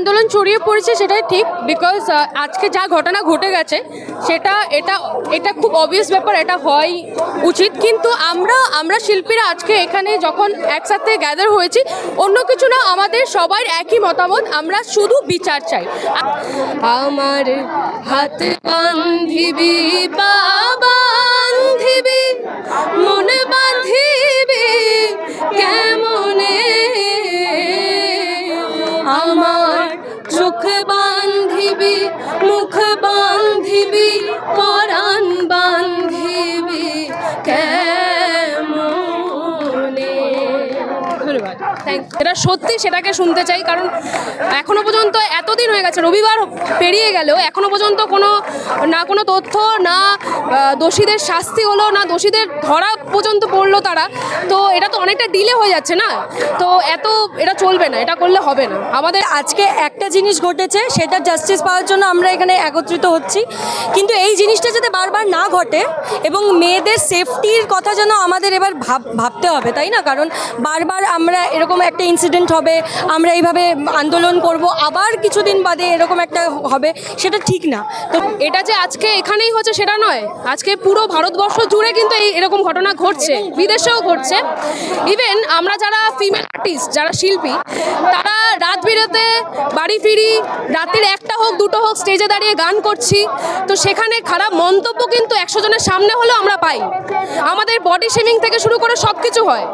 আন্দোলন ছড়িয়ে পড়েছে সেটাই ঠিক বিকজ আজকে যা ঘটনা ঘটে গেছে, সেটা, এটা এটা খুব অবভিয়াস ব্যাপার, এটা হয় উচিত। কিন্তু আমরা আমরা শিল্পীরা আজকে এখানে যখন একসাথে গ্যাদার হয়েছি, অন্য কিছু না, আমাদের সবার একই মতামত, আমরা শুধু বিচার চাই। আমার হাতে বান্ধিবি পা বান্ধিবি, মনে আমার চোখ বান্ধিবি মুখ বান্ধিবি পরাণ ধন্যবাদ। থ্যাংক এটা সত্যি সেটাকে শুনতে চাই, কারণ এখনও পর্যন্ত এতদিন হয়ে গেছে, রবিবার পেরিয়ে গেলেও এখনও পর্যন্ত কোনো, না কোনো তথ্য, না দোষীদের শাস্তি হলো, না দোষীদের ধরা পর্যন্ত পড়ল তারা। তো এটা তো অনেকটা ডিলে হয়ে যাচ্ছে না? তো এত, এটা চলবে না, এটা করলে হবে না। আমাদের আজকে একটা জিনিস ঘটেছে, সেটা জাস্টিস পাওয়ার জন্য আমরা এখানে একত্রিত হচ্ছি। কিন্তু এই জিনিসটা যাতে বারবার না ঘটে এবং মেয়েদের সেফটির কথা যেন আমাদের এবার ভাব, ভাবতে হবে, তাই না? কারণ বারবার আমরা এরকম একটা ইনসিডেন্ট হবে, আমরা এইভাবে আন্দোলন করব, আবার কিছুদিন বাদে এরকম একটা হবে, সেটা ঠিক না। তো এটা যে আজকে এখানেই হচ্ছে সেটা নয়। আজকে পুরো ভারতবর্ষ জুড়ে কিন্তু এই এরকম ঘটনা ঘটছে, বিদেশেও ঘটছে। ইভেন আমরা যারা ফিমেল আর্টিস্ট যারা শিল্পী, তারা বাড়ি ফিরি, রাতের একটা হোক, দুটো হোক স্টেজে দাঁড়িয়ে গান করছি। তো সেখানে খারাপ মন্তব্য কিন্তু একশো জনের সামনে হলেও আমরা পাই। আমাদের বডি শেমিং থেকে শুরু করে সব কিছু হয়।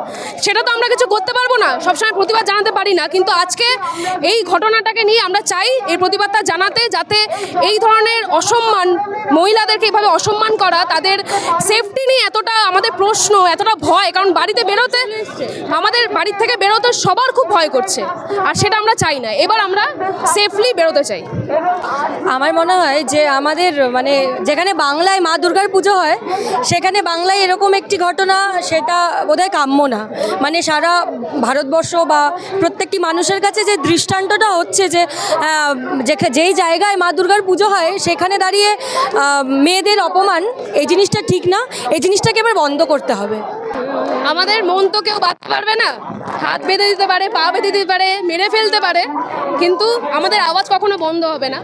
সেটা তো আমরা কিছু করতে পারব না, সবসময় প্রতিবাদ জানাতে পারি না। কিন্তু আজকে এই ঘটনাটাকে নিয়ে আমরা চাই, এই প্রতিবাদটা জানাতে যাতে এই ধরনের অসম্মান, মহিলাদেরকে এইভাবে অসম্মান করা, তাদের সেফটি নিয়ে এতটা আমাদের প্রশ্ন, এতটা ভয়, কারণ বাড়িতে বেরোতে, আমাদের বাড়ির থেকে বেরোতে সবার খুব ভয় করছে। আর সেটা আমরা চাই না। এবার আমরা সেফলি বেরোতে চাই। আমার মনে হয় যে আমাদের মানে যেখানে বাংলায় মা দুর্গার পুজো হয়, সেখানে বাংলায় এরকম একটি ঘটনা, সেটা বোধহয় কাম্য না। মানে সারা ভারতবর্ষ বা প্রত্যেকটি মানুষের কাছে যে দৃষ্টান্তটা হচ্ছে যে যেই জায়গায় মা দুর্গার পুজো হয়, সেখানে দাঁড়িয়ে মেয়েদের অপমান, এই জিনিসটা ঠিক না। এই জিনিসটাকে এবার বন্ধ করতে হবে। আমাদের মন তো কেউ বাঁধতে পারবে না। হাত বেঁধে দিতে পারে, পা বেঁধে দিতে পারে, মেরে ফেলতে পারে, কিন্তু আমাদের আওয়াজ কখনো বন্ধ হবে না।